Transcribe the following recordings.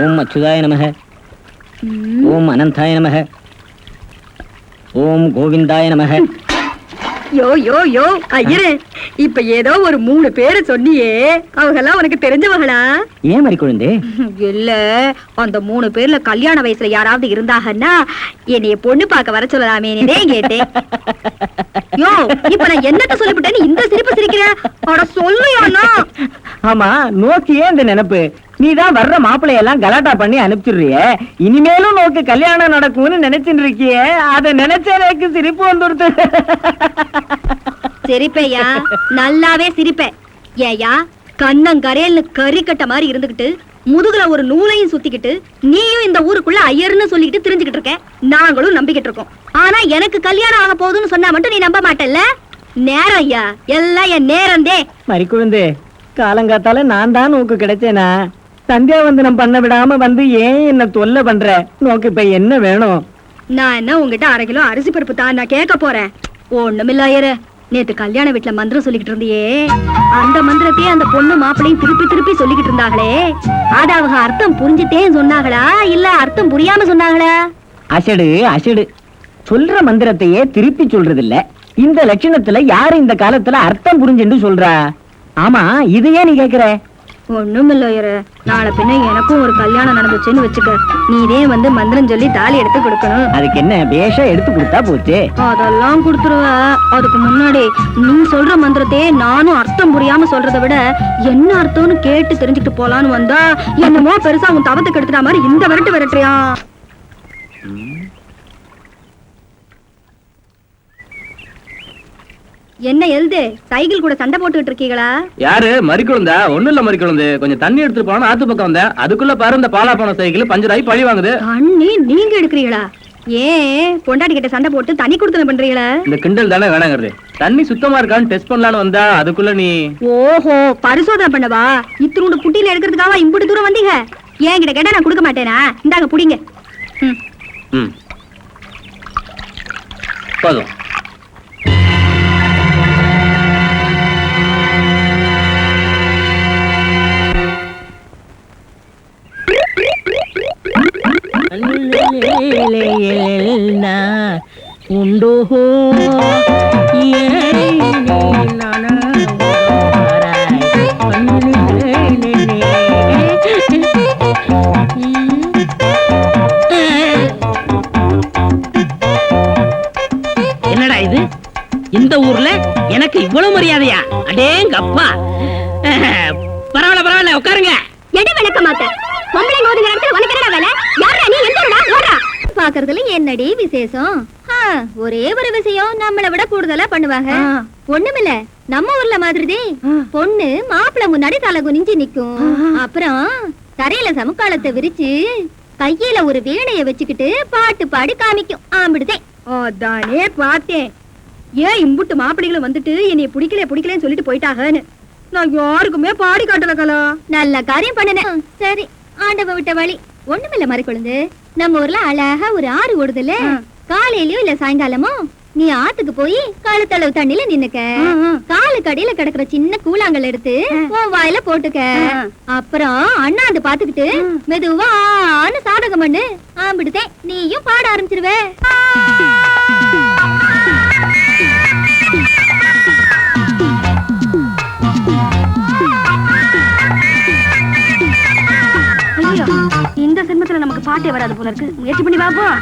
ஓம் அச்சுதாய நமக. ஓம் அனந்தாய நமக. ஓம் கோவிந்தாய நமக. யோ யோ யோ ஐயரே இப்ப ஏதோ ஒரு மூணு பேரை சொன்னியே. அவங்கெல்லாம் உனக்கு தெரிஞ்சவங்களா? ஏன் மறி குழந்தை இல்ல அந்த மூணு பேர்ல கல்யாண வயசுல யாராவது இருந்தாங்கன்னா என்னைய பொண்ணு பார்க்க வர சொல்லலாமே கேட்டேன். யோ இப்ப நான் என்னத்த சொல்லிவிட்டேன்னு இந்த சிரிப்பு சிரிக்கிற? அட சொல்லுயானா ஆமா நோக்கியே இந்த நினைப்பு. நீ தான் வர்ற மாப்பிள்ளையெல்லாம் கலாட்டா பண்ணி அனுப்பிச்சிடுறிய. இனிமேலும் நோக்கு கல்யாணம் நடக்கும்னு நினைச்சுட்டு இருக்கியே அதை நினைச்ச எனக்கு சிரிப்பு வந்துடுது சிரிப்பையா நல்லாவே சிரிப்பேன் ஏயா கண்ணங்கரையல்னு கறிக்கட்ட மாதிரி இருந்துகிட்டு முதுகுல ஒரு நூலையும் சுத்திக்கிட்டு நீயும் இந்த ஊருக்குள்ள ஐயர்னு சொல்லிக்கிட்டு தெரிஞ்சுக்கிட்டு இருக்க. நாங்களும் நம்பிக்கிட்டு இருக்கோம். ஆனா எனக்கு கல்யாணம் ஆக போகுதுன்னு சொன்னா மட்டும் நீ நம்ப மாட்டல்ல? நேரம் ஐயா. எல்லாம் என் நேரந்தே. மறி குழந்தை காலங்காத்தால நான் தான் நோக்கு கிடைச்சேனா? சந்தியாவந்தனம் பண்ண விடாம வந்து ஏன் என்ன தொல்லை பண்ற? நோக்கு இப்ப என்ன வேணும்? நான் என்ன உங்ககிட்ட அரை கிலோ அரிசி பருப்பு தான் நான் கேட்க போறேன். ஒண்ணுமில்ல ஐயரே நேத்து கல்யாண வீட்டுல மந்திரம் சொல்லிக்கிட்டு இருந்தியே. அந்த மந்திரத்தையே அந்த பொண்ணு மாப்பிளையும் திருப்பி திருப்பி சொல்லிக்கிட்டு இருந்தாங்களே. அத அவங்க அர்த்தம் புரிஞ்சுட்டே சொன்னாங்களா? இல்ல அர்த்தம் புரியாம சொன்னாங்களா? அசடு அசடு. சொல்ற மந்திரத்தையே திருப்பி சொல்றது இல்ல இந்த லட்சணத்துல யாரு இந்த காலத்துல அர்த்தம் புரிஞ்சுன்னு சொல்றா? ஆமா இது ஏன் நீ கேக்குற. ஒண்ணுமில்ல ஐயரே நாளை பின்ன எனக்கும் ஒரு கல்யாணம் நடந்துச்சுன்னு வச்சுக்க. நீதே வந்து மந்திரம் சொல்லி தாலி எடுத்து கொடுக்கணும். அதுக்கு என்ன பேஷா எடுத்து கொடுத்தா போச்சு? அதெல்லாம் கொடுத்துருவ. அதுக்கு முன்னாடி நீ சொல்ற மந்திரத்தையே நானும் அர்த்தம் புரியாம சொல்றதை விட என்ன அர்த்தம்னு கேட்டு தெரிஞ்சுக்கிட்டு போலான்னு வந்தா என்னமோ பெருசா உன் தவத்துக்கு எடுத்துட்டா மாதிரி இந்த விரட்டு விரட்டுறியா? என்ன எழுது? சைக்கிள் கூட சண்டை போட்டுக்கிட்டு இருக்கீங்களா? யாரு? மறிக்குழந்தா ஒண்ணும் இல்ல மறிக்குழந்து கொஞ்சம் தண்ணி எடுத்துட்டு போனா ஆத்து பக்கம் வந்தேன். அதுக்குள்ள பாரு இந்த பாலா போன சைக்கிள் பஞ்சர் ஆகி பழி வாங்குது. தண்ணி நீங்க எடுக்கிறீங்களா? ஏன் பொண்டாட்டி கிட்ட சண்டை போட்டு தண்ணி கொடுத்து பண்றீங்களா? இந்த கிண்டல் தானே வேணாங்கிறது. தண்ணி சுத்தமா இருக்கான்னு டெஸ்ட் பண்ணலான்னு வந்தா அதுக்குள்ள நீ ஓஹோ பரிசோதனை பண்ணவா? இத்தினோட குட்டியில எடுக்கிறதுக்காக இம்புட்டு தூரம் வந்தீங்க. ஏன் கிட்ட கேட்டா நான் கொடுக்க மாட்டேனா? இந்தாங்க புடிங்க. ம். ம். போதும். உண்டோ என்னடா இது? இந்த ஊர்ல எனக்கு இவ்வளவு மரியாதையா? அடேங்க அப்பா பரவாயில்ல பரவாயில்ல உட்காருங்க. பாக்குறதுல என்னடி விசேஷம்? ஒரே ஒரு விஷயம் நம்மள விட கூடுதலா பண்ணுவாங்க. ஒண்ணுமில்ல நம்ம ஊர்ல மாதிரி பொண்ணு மாப்பிள முன்னாடி தலை குனிஞ்சு நிக்கும். அப்புறம் தரையில சமுக்காலத்தை விரிச்சு கையில ஒரு வீணைய வச்சுக்கிட்டு பாட்டு பாடி காமிக்கும். ஆம்பிடுதே. அதானே பார்த்தேன். ஏன் இம்புட்டு மாப்பிள்ளைகளும் வந்துட்டு என்னைய பிடிக்கல பிடிக்கலன்னு சொல்லிட்டு போயிட்டாங்கன்னு நான் யாருக்குமே பாடி காட்டல கலா. நல்ல காரியம் பண்ணுனேன். சரி ஆண்டவ விட்ட வழி. ஒண்ணுமில்ல மறை குழந்தை நம்ம ஊர்ல அழகா ஒரு ஆறு ஓடுதுல்ல? காலையிலயும் இல்ல சாயங்காலமும் நீ ஆத்துக்கு போய் கழுத்தளவு தண்ணில நின்னுக்க. காலு கடியில கிடக்குற சின்ன கூழாங்கல் எடுத்து உன் வாயில போட்டுக்க. அப்புறம் அண்ணாந்து பாத்துக்கிட்டு மெதுவா ஆன்னு சாதகம் பண்ணு. ஆம்பிடுதேன் நீயும் பாட ஆரம்பிச்சிருவே. இந்த நமக்கு பாட்டே வராது போல இருக்கு. முயற்சி பண்ணி பாப்போம்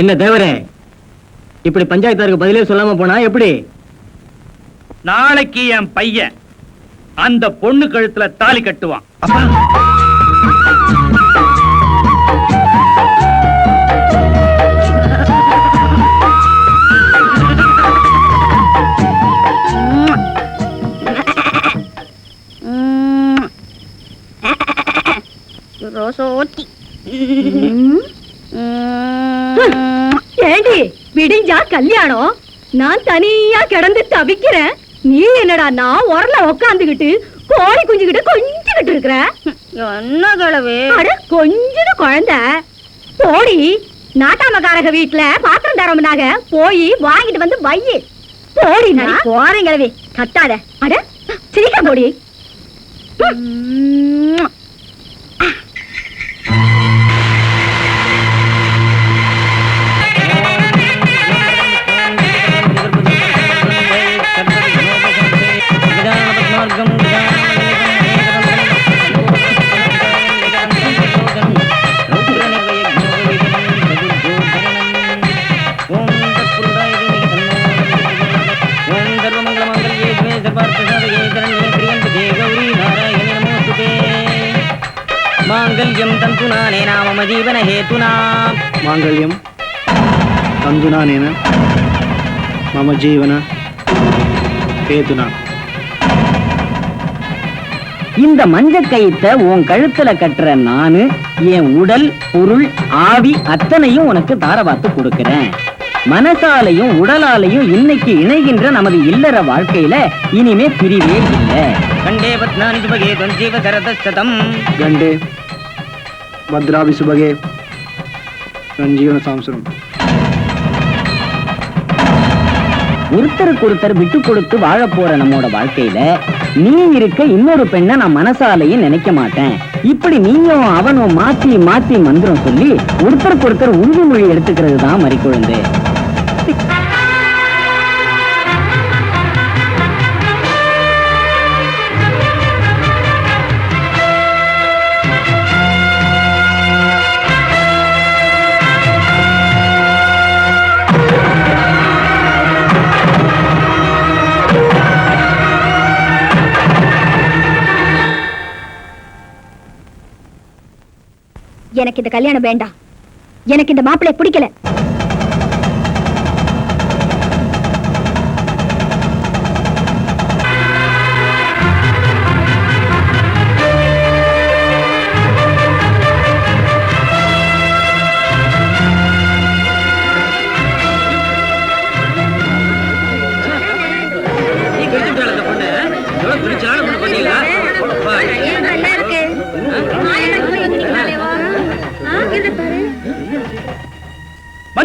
என்ன தேவரே? இப்படி பஞ்சாயத்தாருக்கு பதிலே சொல்லாம போனா எப்படி? நாளைக்கு என் பையன் அந்த பொண்ணு கழுத்துல தாலி கட்டுவான். ரோசோத்தி கல்யாணம்? நான் தனியா கிடந்து தவிக்கிறேன். நீ என்னடா நான் உரல உக்காந்துகிட்டு கோழி குஞ்சுகிட்டு கொஞ்சிக்கிட்டு இருக்கிற? என்ன கிழவு அட கொஞ்சது குழந்தை. போடி நாட்டாமக்காரக வீட்டுல பாத்திரம் தரோம்னாக போய் வாங்கிட்டு வந்து வையு. போடி நான் போறேன் கிழவி கத்தாத அட சீக்கிரம் போடி. हेतुना। माङ्गल्यं तन्दुनानेन मम जीवन हेतुना। இந்த மஞ்ச கயிற்ற உன் கழுத்துல கட்டுற நானு என் உடல் பொருள் ஆவி அத்தனையும் உனக்கு தாரவாத்து கொடுக்கிறேன். மனசாலையும் உடலாலையும் இன்னைக்கு இணைகின்ற நமது இல்லற வாழ்க்கையில இனிமே பிரிவே இல்லை. கண்டே பத்னானி சுபகே தொஞ்சீவ கண்டே. భద్రాభి సుభగే సంజీవన సంవత్సరం ஒருத்தருக்கு ஒருத்தர் விட்டு கொடுத்து வாழ போற நம்மோட வாழ்க்கையில நீ இருக்க இன்னொரு பெண்ணை நான் மனசாலையும் நினைக்க மாட்டேன் இப்படி நீயும் அவனும் மாத்தி மாத்தி மந்திரம் சொல்லி ஒருத்தருக்கு ஒருத்தர் உறுதிமொழி எடுத்துக்கிறது தான் மறிக்குழந்து எனக்கு இந்த கல்யாணம் வேண்டாம். எனக்கு இந்த மாப்பிள்ளை பிடிக்கல.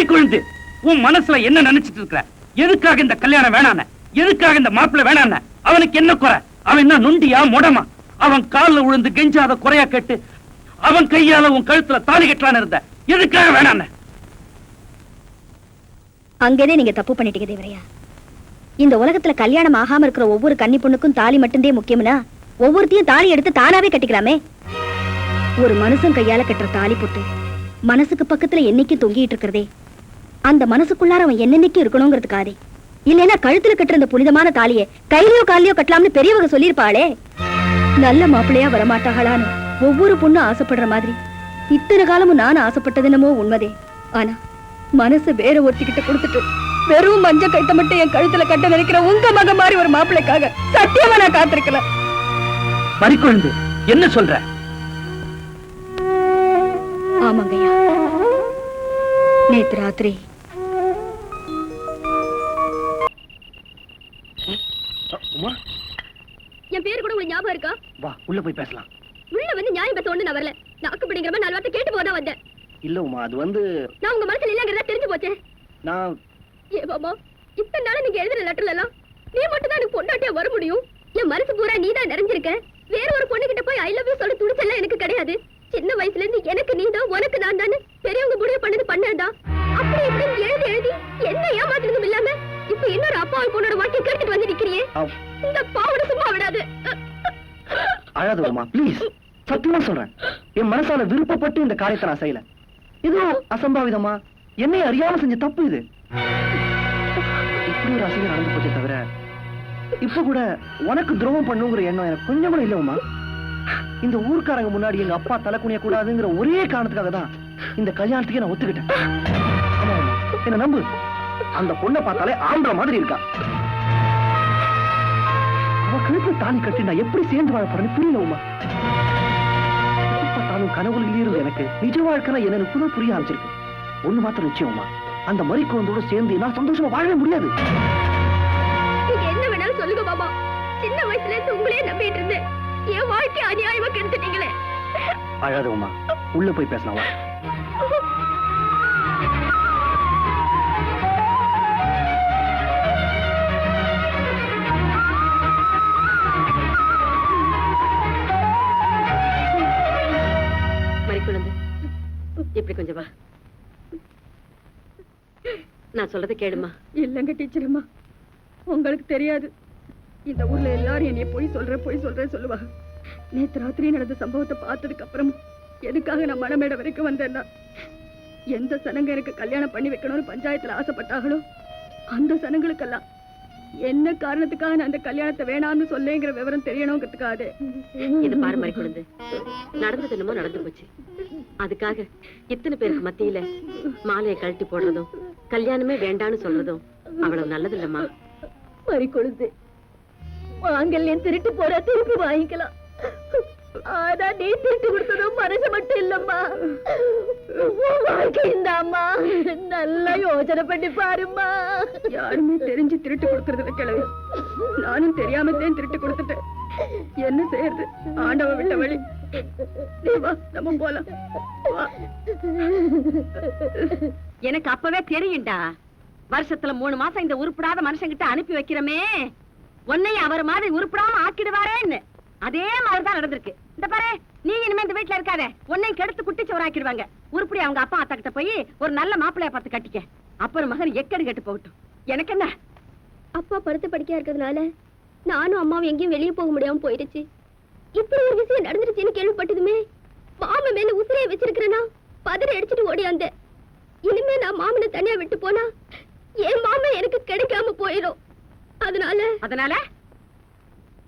மறிக்குழுந்து உன் மனசுல என்ன நினைச்சிட்டு இருக்கிற? எதுக்காக இந்த கல்யாணம் வேணான எதுக்காக இந்த மாப்பிள்ள வேணான அவனுக்கு என்ன குறை? அவன் என்ன நொண்டியா முடமா? அவன் காலில் விழுந்து கெஞ்சாத குறையா கேட்டு அவன் கையால உன் கழுத்துல தாலி கட்டலான்னு இருந்த. எதுக்காக வேணான அங்கேதே நீங்க தப்பு பண்ணிட்டீங்க தேவரையா. இந்த உலகத்துல கல்யாணம் ஆகாம இருக்கிற ஒவ்வொரு கன்னி பொண்ணுக்கும் தாலி மட்டும்தே முக்கியம்னா ஒவ்வொருத்தையும் தாலி எடுத்து தானாவே கட்டிக்கலாமே. ஒரு மனுஷன் கையால கட்டுற தாலி போட்டு மனசுக்கு பக்கத்துல என்னைக்கு தொங்கிட்டு இருக்கிறதே அந்த மனசுக்குள்ளார அவன் என்னென்னைக்கு இருக்கணுங்கிறதுக்காதே இல்லைன்னா கழுத்துல கட்டுற புனிதமான தாலியை கையிலயோ காலிலயோ கட்டலாம்னு பெரியவங்க சொல்லியிருப்பாளே. நல்ல மாப்பிள்ளையா வரமாட்டாங்களான்னு ஒவ்வொரு பொண்ணும் ஆசைப்படுற மாதிரி. இத்தனை காலமும் நான் ஆசைப்பட்டது என்னமோ உண்மைதே. ஆனா மனசு வேற ஒருத்திக்கிட்ட கொடுத்துட்டு வெறும் மஞ்ச கைத்த மட்டும் என் கழுத்துல கட்ட நினைக்கிற உங்க மக மாதிரி ஒரு மாப்பிள்ளைக்காக சத்தியமா நான் காத்திருக்கல. மறிக்குழுந்து என்ன சொல்ற? ஆமாங்கய்யா. நேத்து ராத்திரி உள்ள போய் பேசலாம். உள்ள வந்து நியாயம் பேச ஒண்ணு நான் வரல. நாக்கு பிடிங்கிற மாதிரி நாலு வார்த்தை கேட்டு போதான் வந்தேன். இல்ல உமா அது வந்து நான் உங்க மனசுல இல்லங்கிறதா தெரிஞ்சு போச்சே. நான் ஏ பாபா இத்தனை நாளா நீங்க எழுதுற லெட்டர்ல எல்லாம் நீ மட்டும் தான் எனக்கு பொண்டாட்டியா வர முடியும்? என் மனசு பூரா நீ தான் நிறைஞ்சிருக்க. வேற ஒரு பொண்ணு கிட்ட போய் ஐ லவ் யூ சொல்ல துணிச்செல்லாம் எனக்கு கிடையாது. சின்ன வயசுல இருந்து எனக்கு நீ தான் உனக்கு நான் தானே பெரியவங்க முடிவு பண்ணது பண்ணதா? அப்படி இப்படி எழுதி எழுதி என்ன ஏமாத்துறதும் இல்லாம இப்ப இன்னொரு அப்பாவை பொண்ணோட வாழ்க்கை கேட்டுட்டு வந்து நிக்கிறியே இந்த அழாத விடுமா ப்ளீஸ் சத்தியமா சொல்றேன். என் மனசால விருப்பப்பட்டு இந்த காரியத்தை நான் செய்யல. இது அசம்பாவிதமா? என்னை அறியாம செஞ்ச தப்பு இது. இப்படி ஒரு அசிங்கம் நடந்து போச்சே தவிர இப்ப கூட உனக்கு துரோகம் பண்ணுங்கிற எண்ணம் எனக்கு கொஞ்சம் கூட இல்லவுமா இந்த ஊர்க்காரங்க முன்னாடி எங்க அப்பா தலை குனிய கூடாதுங்கிற ஒரே காரணத்துக்காக தான் இந்த கல்யாணத்துக்கே நான் ஒத்துக்கிட்டேன். என்ன நம்பு? அந்த பொண்ணை பார்த்தாலே ஆம்பளை மாதிரி இருக்கா? கழுத்துல தாலி கட்டி நான் எப்படி சேர்ந்து வாழ போறேன்னு புரியல உமா. பார்த்தாலும் கனவுல இருந்து எனக்கு நிஜ வாழ்க்கைனா என்னன்னு புது புரிய ஆரம்பிச்சிருக்கு. ஒண்ணு மாத்திரம் நிச்சயமா அந்த மறி குழந்தையோட சேர்ந்து நான் சந்தோஷமா வாழவே முடியாது. என்ன வேணாலும் சொல்லுங்க மாமா. சின்ன வயசுல இருந்து உங்களையே நம்பிட்டு இருந்தேன் என் வாழ்க்கை அநியாயமா கெடுத்துட்டீங்களே. அழாத உமா. உள்ள போய் பேசலாம் இப்படி கொஞ்சம் வா. நான் சொல்றதை கேளுமா? இல்லைங்க டீச்சர் அம்மா உங்களுக்கு தெரியாது. இந்த ஊர்ல எல்லாரும் என்னைய போய் சொல்ற போய் சொல்றேன் சொல்லுவாங்க நேத்து ராத்திரி நடந்த சம்பவத்தை பார்த்ததுக்கு அப்புறம் எதுக்காக நான் மனமேட வரைக்கும் வந்தேன்னா? எந்த சனங்க எனக்கு கல்யாணம் பண்ணி வைக்கணும்னு பஞ்சாயத்துல ஆசைப்பட்டாங்களோ அந்த சனங்களுக்கெல்லாம் என்ன காரணத்துக்காக நான் அந்த கல்யாணத்தை வேணாம்னு சொல்லேங்கிற விவரம் தெரியணுங்கிறதுக்காக இது பாரு மறிக்குழந்து நடந்தது என்னமோ நடந்து போச்சு. அதுக்காக இத்தனை பேருக்கு மத்தியில மாலையை கழட்டி போடுறதும் கல்யாணமே வேண்டான்னு சொல்றதும் அவ்வளவு நல்லது இல்லம்மா மறி கொழுந்து. மாங்கல்யம் திருட்டு போற திருப்பி வாங்கிக்கலாம். ஆனா நீ திருட்டு கொடுத்ததும் மனசு மட்டும் இல்லம்மா. நல்லா யோசனை பண்ணி பாரும்மா. யாருமே தெரிஞ்சு திருட்டு கொடுக்கறதுல கிளவி நானும் தெரியாம தான் திருட்டு கொடுத்துட்டேன். என்ன செய்யறது? ஆண்டவ விட்ட வழி. நம்ம போலாம். எனக்கு அப்பவே தெரியும்டா. வருஷத்துல மூணு மாசம் இந்த உருப்படாத மனுஷங்கிட்ட அனுப்பி வைக்கிறமே. உன்னையும் அவர் மாதிரி உருப்படாம ஆக்கிடுவாரேன்னு. அதே மாதிரிதான் நடந்திருக்கு. இந்த பாரு நீ இனிமே இந்த வீட்டுல இருக்காத. உன்னையும் கெடுத்து குட்டிச்சவர் ஆக்கிடுவாங்க. உருப்படி அவங்க அப்பா அத்தா கிட்ட போய் ஒரு நல்ல மாப்பிள்ளைய பார்த்து கட்டிக்க. அப்புறம் மகன் எக்கடு கெட்டு போகட்டும். எனக்கு என்ன? அப்பா படுத்து படிக்கா இருக்கிறதுனால நானும் அம்மாவும் எங்கேயும் வெளியே போக முடியாம போயிடுச்சு. இப்படி ஒரு விஷயம் நடந்துருச்சுன்னு கேள்விப்பட்டதுமே மாமன் மேல உசிரைய வச்சிருக்கிறேனா? பதறி அடிச்சுட்டு ஓடியாந்த இனிமே நான் மாமனை தனியா விட்டு போனா என் மாமன் எனக்கு கிடைக்காம போயிடும் அதனால அதனால?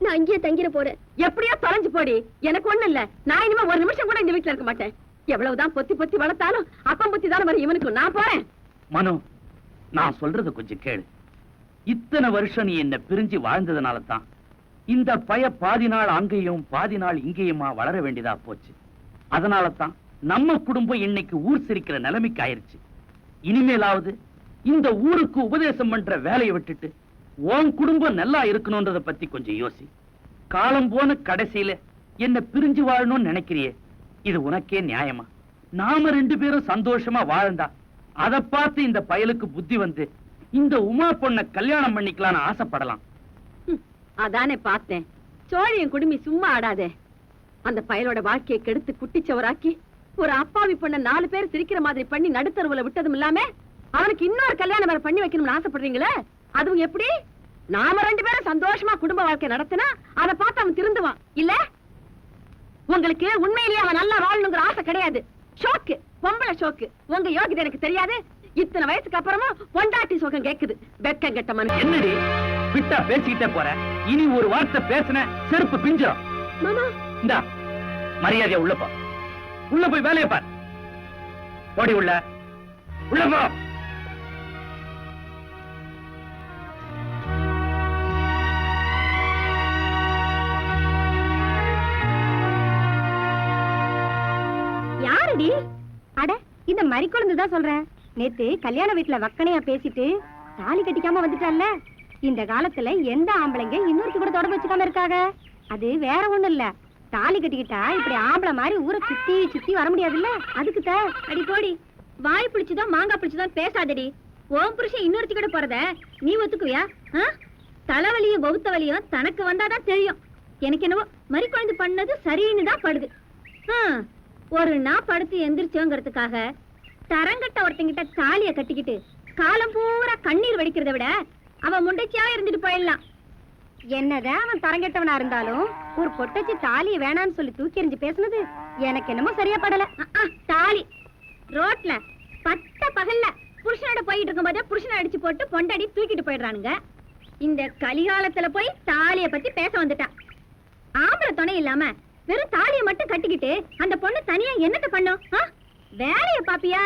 நான் இங்கேயே தங்கிட போறேன். எப்படியோ தொலைஞ்சு போடி. எனக்கு ஒண்ணு இல்ல. நான் இனிமே ஒரு நிமிஷம் கூட இந்த வீட்டுல இருக்க மாட்டேன். எவ்வளவுதான் பொத்தி பொத்தி வளர்த்தாலும் அப்பம் பொத்தி தானே வரும். இவனுக்கு நான் போறேன். மனு நான் சொல்றது கொஞ்சம் கேளு. இத்தனை வருஷம் நீ என்ன பிரிஞ்சு வாழ்ந்ததுனால தான் இந்த பய பாதி நாள் அங்கேயும் பாதி நாள் இங்கேயுமா வளர வேண்டியதா போச்சு. அதனால தான் நம்ம குடும்பம் இன்னைக்கு ஊர் சிரிக்கிற நிலைமைக்கு ஆயிருச்சு. இனிமேலாவது இந்த ஊருக்கு உபதேசம் பண்ற வேலையை விட்டுட்டு உன் குடும்பம் நல்லா இருக்கணும்ன்றத பத்தி கொஞ்சம் யோசி. காலம் போன கடைசியில என்ன பிரிஞ்சு வாழணும்னு நினைக்கிறியே. இது உனக்கே நியாயமா? நாம ரெண்டு பேரும் சந்தோஷமா வாழ்ந்தா அத பார்த்து இந்த பயலுக்கு புத்தி வந்து இந்த உமா பொண்ண கல்யாணம் பண்ணிக்கலாம்னு ஆசைப்படலாம். அதானே பார்த்தேன். சோழியன் குடுமி சும்மா ஆடாதே. அந்த பயலோட வாழ்க்கையை கெடுத்து குட்டிச்சவராக்கி ஒரு அப்பாவி பொண்ண நாலு பேர் சிரிக்கிற மாதிரி பண்ணி நடுத்தருவுல விட்டதும் இல்லாம அவனுக்கு இன்னொரு கல்யாணம் வேற பண்ணி வைக்கணும்னு ஆசைப்படுறீங்களே? அதுவும் எப்படி? நாம ரெண்டு பேரும் சந்தோஷமா குடும்ப வாழ்க்கை நடத்தினா அதை பார்த்து அவன் திருந்துவான். இல்ல? உங்களுக்கு உண்மையிலேயே அவன் நல்லா வாழணுங்கிற ஆசை கிடையாது. ஷோக்கு பொம்பளை ஷோக்கு. உங்க யோகிதை எனக்கு தெரியாது. இத்தனை வயசுக்கு அப்புறமா பொண்டாட்டி சுகம் கேக்குது. வெக்கம் கெட்ட மனுஷன். என்னடி? விட்டா பேசிக்கிட்டே போற. இனி ஒரு வார்த்தை பேசின செருப்பு பிஞ்சிரும். மாமா. இந்தா மரியாதையா உள்ள போ. உள்ள போய் வேலையை பார். ஓடி உள்ள. உள்ள போ. இந்த மறிக்குழந்து தான் சொல்றேன். நேத்து கல்யாண வீட்டுல வக்கனையா பேசிட்டு தாலி கட்டிக்காம வந்துட்டால இந்த காலத்துல எந்த ஆம்பளைங்க இன்னொருத்தி கூட தொடர்பு வச்சுக்காம இருக்காங்க? அது வேற ஒண்ணும் இல்ல. தாலி கட்டிக்கிட்டா இப்படி ஆம்பளை மாதிரி ஊரை சுத்தி சுத்தி வர முடியாதுல்ல? அதுக்கு தான். அடி போடி. வாய் பிடிச்சுதான் மாங்காய் பிடிச்சுதான் பேசாதடி. ஓம் புருஷன் இன்னொருத்தி கூட போறத நீ ஒத்துக்குவியா? தலைவலியும் பௌத்த வலியும் தனக்கு வந்தாதான் தெரியும். எனக்கு என்னவோ மறி குழந்தை பண்ணது சரின்னு தான் படுது. ஒரு நாள் படுத்து எந்திரிச்சோங்கிறதுக்காக தரங்கட்ட ஒருத்தங்கிட்ட தாலிய கட்டிக்கிட்டு காலம் பூரா கண்ணீர் வடிக்கிறத விட அவன் முண்டைச்சியா இருந்துட்டு போயிடலாம். என்னதான் அவன் தரங்கெட்டவனா இருந்தாலும் ஒரு பொட்டச்சி தாலிய வேணான்னு சொல்லி தூக்கி எறிஞ்சு பேசுனது எனக்கு என்னமோ சரியா படல. தாலி. ரோட்ல பட்ட பகல்ல புருஷனோட போயிட்டு இருக்கும்போது புருஷனை அடிச்சு போட்டு பொண்டாடி தூக்கிட்டு போயிடுறானுங்க. இந்த கலிகாலத்துல போய் தாலிய பத்தி பேச வந்துட்டான். ஆம்பளை துணை இல்லாம வெறும் தாலியை மட்டும் கட்டிக்கிட்டு அந்த பொண்ணு தனியா என்னத்த பண்ணும்? வேலைய பாப்பியா?